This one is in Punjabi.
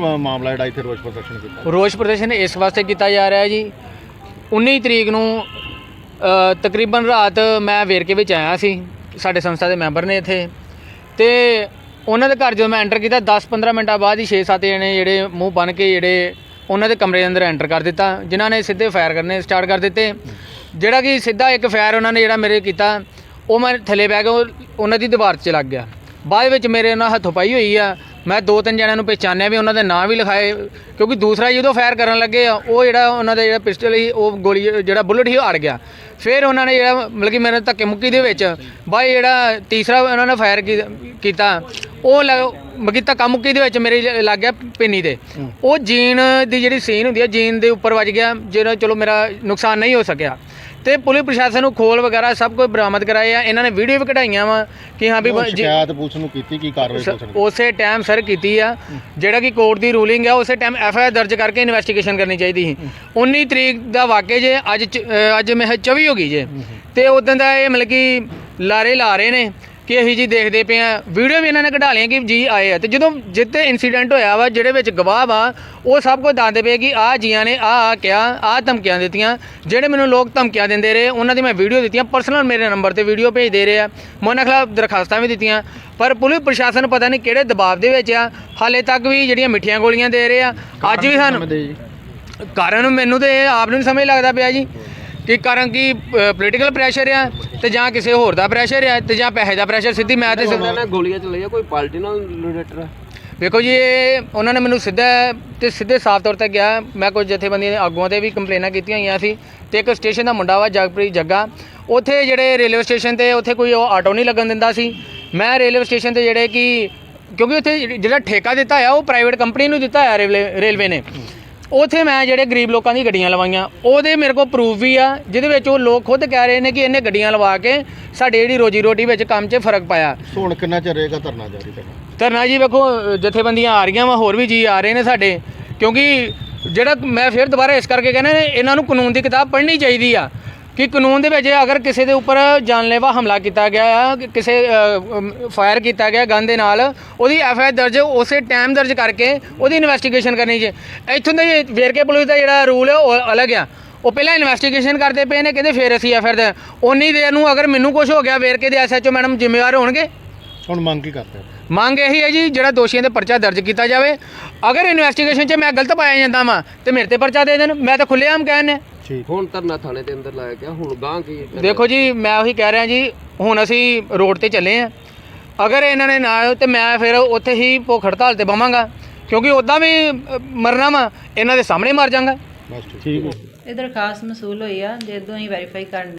ਮਾਮਲਾ ਜਿਹੜਾ ਇੱਥੇ ਰੋਸ ਪ੍ਰਦਰਸ਼ਨ ਕੀਤਾ ਰੋਸ ਪ੍ਰਦਰਸ਼ਨ ਇਸ ਵਾਸਤੇ ਕੀਤਾ ਜਾ ਰਿਹਾ ਹੈ ਜੀ। 19 ਤਰੀਕ ਨੂੰ ਤਕਰੀਬਨ ਰਾਤ ਮੈਂ ਵੇਰਕੇ ਵਿੱਚ ਆਇਆ ਸੀ। ਸਾਡੇ ਸੰਸਥਾ ਦੇ ਮੈਂਬਰ ਨੇ ਇੱਥੇ। ਤੇ ਉਹਨਾਂ ਦੇ ਘਰ ਜਦੋਂ ਮੈਂ ਐਂਟਰ ਕੀਤਾ 10-15 ਮਿੰਟਾਂ ਬਾਅਦ ਹੀ 6-7 ਜਣੇ ਜਿਹੜੇ ਮੂੰਹ ਬਨ ਕੇ ਜਿਹੜੇ ਉਹਨਾਂ ਦੇ ਕਮਰੇ ਦੇ ਅੰਦਰ ਐਂਟਰ ਕਰ ਦਿੱਤਾ। ਜਿਨ੍ਹਾਂ ਨੇ ਸਿੱਧੇ ਫਾਇਰ ਕਰਨੇ ਸਟਾਰਟ ਕਰ ਦਿੱਤੇ। ਜਿਹੜਾ ਕਿ ਸਿੱਧਾ ਇੱਕ ਫਾਇਰ ਉਹਨਾਂ ਨੇ ਜਿਹੜਾ ਮੇਰੇ ਕੀਤਾ, ਉਹ ਮੈਂ ਥੱਲੇ ਬਹਿ ਕੇ ਉਹਨਾਂ ਦੀ ਦੀਵਾਰ 'ਚ ਲੱਗ ਗਿਆ। ਬਾਅਦ ਵਿੱਚ ਮੇਰੇ ਨਾਲ ਹੱਥੋਂ ਪਾਈ ਹੋਈ ਆ। ਮੈਂ ਦੋ ਤਿੰਨ ਜਣਿਆਂ ਨੂੰ ਪਹਿਚਾਨਿਆ ਵੀ ਉਹਨਾਂ ਦੇ ਨਾਂ ਵੀ ਲਿਖਾਏ ਕਿਉਂਕਿ ਦੂਸਰਾ ਜਦੋਂ ਫਾਇਰ ਕਰਨ ਲੱਗੇ ਆ ਉਹ ਜਿਹੜਾ ਉਹਨਾਂ ਦਾ ਜਿਹੜਾ ਪਿਸਟਲ ਸੀ ਉਹ ਗੋਲੀ ਜਿਹੜਾ ਬੁਲਟ ਸੀ ਅੜ ਗਿਆ। ਫਿਰ ਉਹਨਾਂ ਨੇ ਜਿਹੜਾ ਮਤਲਬ ਕਿ ਮੇਰੇ ਧੱਕੇ ਮੁੱਕੀ ਦੇ ਵਿੱਚ ਬਾਈ ਜਿਹੜਾ ਤੀਸਰਾ ਉਹਨਾਂ ਨੇ ਫਾਇਰ ਕੀਤਾ ਉਹ ਮਗੀ ਧੱਕਾ ਮੁੱਕੀ ਦੇ ਵਿੱਚ ਮੇਰੇ ਲੱਗ ਗਿਆ ਪਿੰਨੀ ਤੇ। ਉਹ ਜੀਨ ਦੀ ਜਿਹੜੀ ਸੀਨ ਹੁੰਦੀ ਹੈ ਜੀਨ ਦੇ ਉੱਪਰ ਵੱਜ ਗਿਆ ਜਿਹੜਾ ਚਲੋ ਮੇਰਾ ਨੁਕਸਾਨ ਨਹੀਂ ਹੋ ਸਕਿਆ। ਤੇ ਪੁਲਿਸ ਪ੍ਰਸ਼ਾਸਨ ਨੂੰ ਖੋਲ ਵਗੈਰਾ ਸਭ ਕੁਝ ਬਰਾਮਦ ਕਰਾਏ ਆ। ਇਹਨਾਂ ਨੇ ਵੀਡੀਓ ਵੀ ਕਢਾਈਆਂ ਵਾ ਕਿ ਹਾਂ ਵੀ ਬ- ਜੀ- ਸ਼ਿਕਾਇਤ ਪੁਲਿਸ ਨੂੰ ਕੀਤੀ ਕੀ ਕਾਰਵਾਈ ਪੁਲਿਸ ਨੇ ਉਸੇ ਟਾਈਮ ਸਰ ਕੀਤੀ ਆ। ਜਿਹੜਾ ਕਿ ਕੋਰਟ ਦੀ ਰੂਲਿੰਗ ਆ ਉਸੇ ਟਾਈਮ ਐਫ ਆਈ ਆਰ ਦਰਜ ਕਰਕੇ ਇਨਵੈਸਟੀਗੇਸ਼ਨ ਕਰਨੀ ਚਾਹੀਦੀ ਸੀ। 19 ਤਰੀਕ ਦਾ ਵਾਕਿਆ ਜੇ ਅੱਜ ਚ- ਅ, ਅੱਜ ਮੈਂ 24 ਹੋ ਗਈ ਜੇ। ਤੇ ਉਦੋਂ ਦਾ ਇਹ ਮਤਲਬ ਕਿ ਲਾਰੇ ਲਾ ਰਹੇ ਨੇ। ਕਿ ਅਸੀਂ ਜੀ ਦੇਖਦੇ ਪਏ ਆ। ਵੀਡੀਓ ਵੀ ਇਹਨਾਂ ਨੇ ਕਢਾ ਲਈਆਂ ਕਿ ਜੀ ਆਏ ਆ। ਤੇ ਜਦੋਂ ਜਿੱਤੇ ਇਨਸੀਡੈਂਟ ਹੋਇਆ ਵਾ ਜਿਹੜੇ ਵਿੱਚ ਗਵਾਹ ਵਾ ਉਹ ਸਭ ਕੁਝ ਦੱਸਦੇ ਪਏ ਕਿ ਆਹ ਜੀਆਂ ਨੇ ਆਹ ਆ ਕਿਹਾ ਆਹ ਧਮਕੀਆਂ ਦਿੱਤੀਆਂ। ਜਿਹੜੇ ਮੈਨੂੰ ਲੋਕ ਧਮਕੀਆਂ ਦਿੰਦੇ ਰਹੇ ਉਹਨਾਂ ਦੀ ਮੈਂ ਵੀਡੀਓ ਦਿੱਤੀਆਂ। ਪਰਸਨਲ ਮੇਰੇ ਨੰਬਰ ਤੇ ਵੀਡੀਓ ਭੇਜਦੇ ਰਹੇ ਆ। ਮੈਂ ਉਹਨਾਂ ਖਿਲਾਫ ਦਰਖਾਸਤਾਂ ਵੀ ਦਿੱਤੀਆਂ। ਪਰ ਪੁਲਿਸ ਪ੍ਰਸ਼ਾਸਨ ਪਤਾ ਨਹੀਂ ਕਿਹੜੇ ਦਬਾਅ ਦੇ ਵਿੱਚ ਆ। ਹਾਲੇ ਤੱਕ ਵੀ ਜਿਹੜੀਆਂ ਮਿੱਠੀਆਂ ਗੋਲੀਆਂ ਦੇ ਰਹੇ ਆ। ਅੱਜ ਵੀ ਸਾਨੂੰ ਕਾਰਨ ਮੈਨੂੰ ਤੇ ਇਹ ਆਪ ਨੂੰ ਸਮਝ ਲੱਗਦਾ ਪਿਆ ਜੀ। ਕਿ ਕਾਰਨ ਕੀ ਪੋਲੀਟੀਕਲ ਪ੍ਰੈਸ਼ਰ ਆ ਤੇ ਜਾਂ ਕਿਸੇ ਹੋਰ ਦਾ ਪ੍ਰੈਸ਼ਰ ਆ ਤੇ ਜਾਂ ਪੈਸੇ ਦਾ ਪ੍ਰੈਸ਼ਰ ਸਿੱਧੀ ਮੈਂ ਤੇ ਸਿੱਧਾ ਨਾ ਗੋਲੀਆਂ ਚਲਾਈਆਂ ਕੋਈ ਪਾਰਟੀ ਨਾਲ ਰਿਲੇਟਡ ਵੇਖੋ ਜੀ ਇਹ ਉਹਨਾਂ ਨੇ ਮੈਨੂੰ ਸਿੱਧਾ ਤੇ ਸਿੱਧੇ ਸਾਫ਼ ਤੌਰ ਤੇ ਗਿਆ ਮੈਂ ਕੁਝ ਜਥੇਬੰਦੀਆਂ ਦੇ ਆਗੂਆਂ ਤੇ ਵੀ ਕੰਪਲੇਨਾਂ ਕੀਤੀਆਂ ਹੋਈਆਂ ਸੀ ਤੇ ਇੱਕ ਸਟੇਸ਼ਨ ਦਾ ਮੁੰਡਾ ਵਾ ਜਗਪ੍ਰੀਤ ਜੱਗਾ ਉੱਥੇ ਜਿਹੜੇ ਰੇਲਵੇ ਸਟੇਸ਼ਨ ਤੇ ਉੱਥੇ ਕੋਈ ਉਹ ਆਟੋ ਨਹੀਂ ਲੱਗਣ ਦਿੰਦਾ ਸੀ। ਮੈਂ ਰੇਲਵੇ ਸਟੇਸ਼ਨ ਤੇ ਜਿਹੜੇ ਕਿ ਕਿਉਂਕਿ ਉੱਥੇ ਜਿਹੜਾ ਠੇਕਾ ਦਿੱਤਾ ਆ ਉਹ ਪ੍ਰਾਈਵੇਟ ਕੰਪਨੀ ਨੂੰ ਦਿੱਤਾ ਆ ਰੇਲਵੇ ਰੇਲਵੇ ਨੇ। ਉਥੇ ਮੈਂ ਜਿਹੜੇ ਗਰੀਬ ਲੋਕਾਂ ਦੀ ਗੱਡੀਆਂ ਲਵਾਈਆਂ ਉਹਦੇ ਮੇਰੇ ਕੋਲ ਪ੍ਰੂਫ ਵੀ ਆ ਜਿਹਦੇ ਵਿੱਚ ਉਹ ਲੋਕ ਖੁਦ ਕਹਿ ਰਹੇ ਨੇ ਕਿ ਇਹਨੇ ਗੱਡੀਆਂ ਲਵਾ ਕੇ ਸਾਡੇ ਜਿਹੜੀ ਰੋਜੀ ਰੋਟੀ ਵਿੱਚ ਕੰਮ 'ਚ ਫ਼ਰਕ ਪਾਇਆ। ਹੁਣ ਕਿੰਨਾ ਚਿਰ ਰਹੇਗਾ ਧਰਨਾ ਜਾਰੀ ਕਰਨਾ? ਧਰਨਾ ਜੀ ਵੇਖੋ ਜਥੇਬੰਦੀਆਂ ਆ ਰਹੀਆਂ ਵਾ ਹੋਰ ਵੀ ਜੀ ਆ ਰਹੇ ਨੇ ਸਾਡੇ ਕਿਉਂਕਿ ਜਿਹੜਾ ਮੈਂ ਫਿਰ ਦੁਬਾਰਾ ਇਸ ਕਰਕੇ ਕਹਿੰਦਾ ਇਹਨਾਂ ਨੂੰ ਕਾਨੂੰਨ ਦੀ ਕਿਤਾਬ ਪੜ੍ਹਨੀ ਚਾਹੀਦੀ ਆ। ਕਿ ਕਾਨੂੰਨ ਦੇ ਵਿੱਚ ਅਗਰ ਕਿਸੇ ਦੇ ਉੱਪਰ ਜਾਨਲੇਵਾ ਹਮਲਾ ਕੀਤਾ ਗਿਆ ਕਿ ਕਿਸੇ ਫਾਇਰ ਕੀਤਾ ਗਿਆ ਗਨ ਦੇ ਨਾਲ ਉਹਦੀ ਐਫ ਆਈ ਦਰਜ ਉਸੇ ਟਾਈਮ ਦਰਜ ਕਰਕੇ ਉਹਦੀ ਇਨਵੈਸਟੀਗੇਸ਼ਨ ਕਰਨੀ ਜੇ। ਇੱਥੋਂ ਦੇ ਵੇਰਕੇ ਪੁਲਿਸ ਦਾ ਜਿਹੜਾ ਰੂਲ ਹੈ ਉਹ ਅਲੱਗ ਆ। ਉਹ ਪਹਿਲਾਂ ਇਨਵੈਸਟੀਗੇਸ਼ਨ ਕਰਦੇ ਪਏ ਨੇ ਕਹਿੰਦੇ ਫਿਰ ਅਸੀਂ ਐਫ ਆਈ ਆਰ ਉਨੀ ਦੇਰ ਨੂੰ ਅਗਰ ਮੈਨੂੰ ਕੁਝ ਹੋ ਗਿਆ ਵੇਰਕੇ ਦੇ ਐਸਐਚਓ ਮੈਡਮ ਜ਼ਿੰਮੇਵਾਰ ਹੋਣਗੇ? ਹੁਣ ਮੰਗ ਕੀ ਕਰਦੇ ਹੋ? ਮੰਗ ਇਹੀ ਹੈ ਜੀ ਜਿਹੜਾ ਦੋਸ਼ੀਆਂ ਦੇ ਪਰਚਾ ਦਰਜ ਕੀਤਾ ਜਾਵੇ। ਅਗਰ ਇਨਵੈਸਟੀਗੇਸ਼ਨ 'ਚ ਮੈਂ ਗਲਤ ਪਾਇਆ ਜਾਂਦਾ ਵਾਂ ਤੇ ਮੇਰੇ ਤੇ ਪਰਚਾ ਦੇ ਦੇਣ। ਮੈਂ ਤਾਂ ਖੁੱਲੇਆਮ ਕਹਿੰਨੇ ਠੀਕ ਹੁਣ ਧਰਨਾ ਥਾਣੇ ਦੇ ਅੰਦਰ ਲਾਇਆ ਗਿਆ ਹੁਣ ਗਾਂ ਕੀ ਦੇਖੋ ਜੀ ਮੈਂ ਉਹੀ ਕਹਿ ਰਿਹਾ ਜੀ ਹੁਣ ਅਸੀਂ ਰੋਡ ਤੇ ਚੱਲੇ ਆ ਅਗਰ ਇਹਨਾਂ ਨੇ ਨਾ ਤੇ ਮੈਂ ਫਿਰ ਉੱਥੇ ਹੀ ਭੁੱਖ ਹੜਤਾਲ ਤੇ ਬਵਾਂਗਾ। ਕਿਉਂਕਿ ਉਦਾਂ ਵੀ ਅ, ਮਰਨਾ ਵਾ ਇਹਨਾਂ ਦੇ ਸਾਹਮਣੇ ਮਰ ਜਾਵਾਂਗਾ। ਬਸ ਠੀਕ ਹੈ। ਇਹ ਦਰਖਾਸਤ ਮਸੂਲ ਹੋਈ ਆ ਜਦੋਂ ਹੀ ਵੈਰੀਫਾਈ ਕਰਨ।